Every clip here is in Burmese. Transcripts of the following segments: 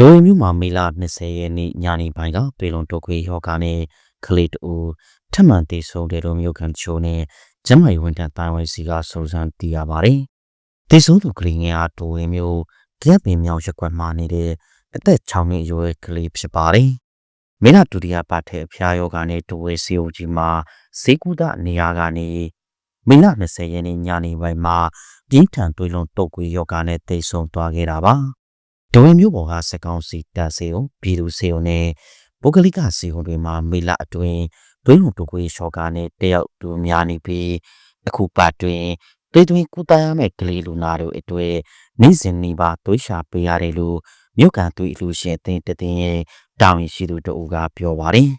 ဒိုရီမျိုးမှာမေလ20ရက်နေ့ညနေပိုင်းကပေလွန်တုတ်ခွေယောဂနဲ့ကလေးတူထပ်မံတည်ဆုံတဲ့တို့မျိုးခံချိုးနဲ့ကျမကြီးဝန်ထမ်းတိုင်းဝိုင်းစီကစုံစမ်းသိရပါတယ်။တည်ဆုံသူကလေးငယ်အားဒိုရီမျိုးကြက်ပင်မြောင်ရက်ကွက်မှာနေတဲ့အသက်6နှစ်အရွယ်ကလေးဖြစ်ပါတယ်။မေလဒုတိယပတ်ထဲအဖျားယောဂနဲ့ဒိုဝေစီယိုကြီးမှာဈေးကုသနေရကနေမေလ20ရက်နေ့ညနေပိုင်းမှာပြင်းထန်တွေးလုံးတုတ်ခွေယောဂနဲ့တည်ဆုံသွားခဲ့တာပါ။ ဒဝင်းမျိုးပေါ်ကစက်ကောင်းစီတက်စေုံပြည်သူစေုံနဲ့ပုဂ္ဂလိကစေုံတွေမှာမေလအတွင်းဒွိင်းလုံးတုကွေးရှော့ကာနဲ့တယောက်တူများနေပြီးအခုပတ်တွင်တွေးတွင်ကုသရမယ့်ကလေးလူနာတို့အတွေ့နေ့စဉ်နေပါသွေးရှာပေးရတယ်လို့မြို့ကန်သွေးအလူရှင်အသင်းတသိန်းရဲ့တာဝန်ရှိသူတို့ကပြောပါတယ်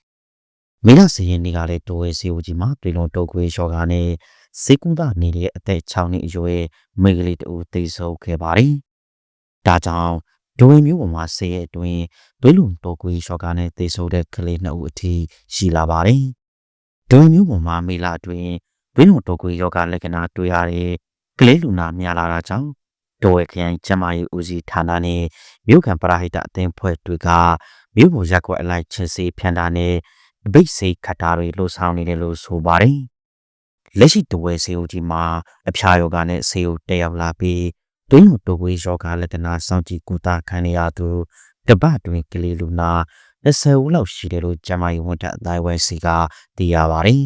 မေလစရင်နေကလည်းတိုးဝဲစီဦးကြီးမှာတွေးလုံးတုကွေးရှော့ကာနဲ့စေကုသနေတဲ့အသက်6နှစ်အရွယ်မိန်းကလေးတူသေဆုံးခဲ့ပါတယ်ဒါကြောင့် ဒိုဝင်မျိုးပေါ်မှာဆေးရဲ့အတွင်းဒွေးလုံတော်ကွေးရှော့ကာနဲ့သေဆုံးတဲ့ကလေးနှစ်ဦးအထိရှိလာပါတယ်။ဒိုဝင်မျိုးပေါ်မှာမေလာအတွင်းဒွေးလုံတော်ကွေးယောဂလက္ခဏာတွေ့ရတဲ့ကလေးလူနာများလာတာကြောင့်တော်ဝဲခရိုင်ကျမကြီးဦးစီးဌာနနဲ့မြို့ခံပရာဟိတအသင်းဖွဲ့တွေကမြို့ပေါ်ရက်ကွက်အလိုက်ချင်းစေးဖြန့်တာနဲ့ဗိတ်စေးခတ်တာတွေလှုပ်ဆောင်နေတယ်လို့ဆိုပါတယ်။လက်ရှိတဝဲစေအုပ်ကြီးမှာအဖျားယောဂနဲ့စေအုပ်တက်ရောက်လာပြီး တွင်းလိုတိုကွေးယောဂလက္ခဏာစောင့်ကြည့်ကုသခံနေရသူတပတ်တွင်ကလေးလူနာ20ဦးလောက်ရှိတယ်လို့ကျမကြီးဝန်ထမ်းအတိုင်းဝဲစီကသိရပါတယ်